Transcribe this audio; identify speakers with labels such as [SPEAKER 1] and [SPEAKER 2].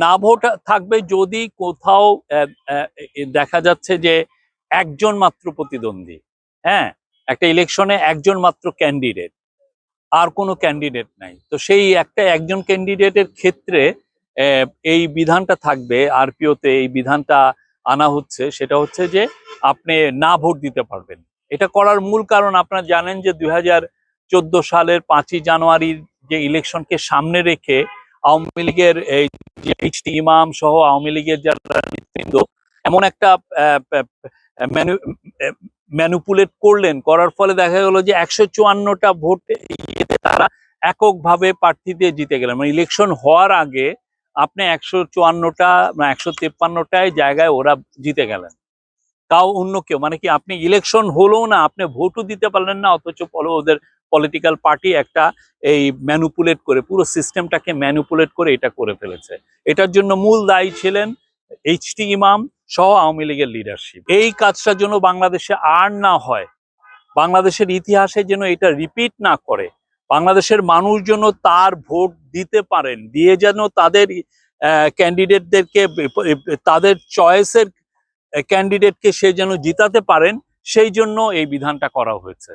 [SPEAKER 1] না ভোট থাকবে যদি কোথাও দেখা যাচ্ছে যে একজন মাত্র প্রতিদ্বন্দ্বী হ্যাঁ? একটা ইলেকশনে একজন মাত্র ক্যান্ডিডেট আর কোনো ক্যান্ডিডেট নাই। তো সেই একটা একজন ক্যান্ডিডেটের ক্ষেত্রে এই বিধানটা থাকবে, আরপিওতে এই বিধানটা আনা হচ্ছে, সেটা হচ্ছে যে আপনি না ভোট দিতে পারবেন। এটা করার মূল কারণ আপনারা জানেন যে দুই হাজার চোদ্দ সালের পাঁচই জানুয়ারির যে ইলেকশনকে সামনে রেখে আওয়ামী লীগের এই যে এইচটি ইমাম সহ আওয়ামী লীগের যারা নেতৃবৃন্দ, এমন একটা ম্যানুপুলেট করলেন, করার ফলে দেখা গেল যে একশো চুয়ান্নটা ভোট তারা এককভাবে প্রার্থী দিয়ে জিতে গেলেন। মানে ইলেকশন হওয়ার আগে আপনি একশো চুয়ান্নটা একশো তেপ্পান্নটায় জায়গায় ওরা জিতে গেলেন। তাও অন্য কেউ। মানে কি আপনি ইলেকশন হলো না, আপনি ভোটও দিতে পারলেন না, অথচ পরে ওদের পলিটিক্যাল পার্টি একটা এই ম্যানুপুলেট করে, পুরো সিস্টেমটাকে ম্যানুপুলেট করে এটা করে ফেলেছে। এটার জন্য মূল দায়ী ছিলেন এইচটি ইমাম সহ আওয়ামী লীগের লিডারশিপ এই কাজটার জন্য বাংলাদেশে আর না হয়, বাংলাদেশের ইতিহাসে যেন এটা রিপিট না করে, বাংলাদেশের মানুষ যেন তার ভোট দিতে পারেন, দিয়ে যেন তাদের ক্যান্ডিডেটদেরকে তাদের চয়েসের ক্যান্ডিডেটকে সে যেন জিতাতে পারেন সেই জন্য এই বিধানটা করা হয়েছে।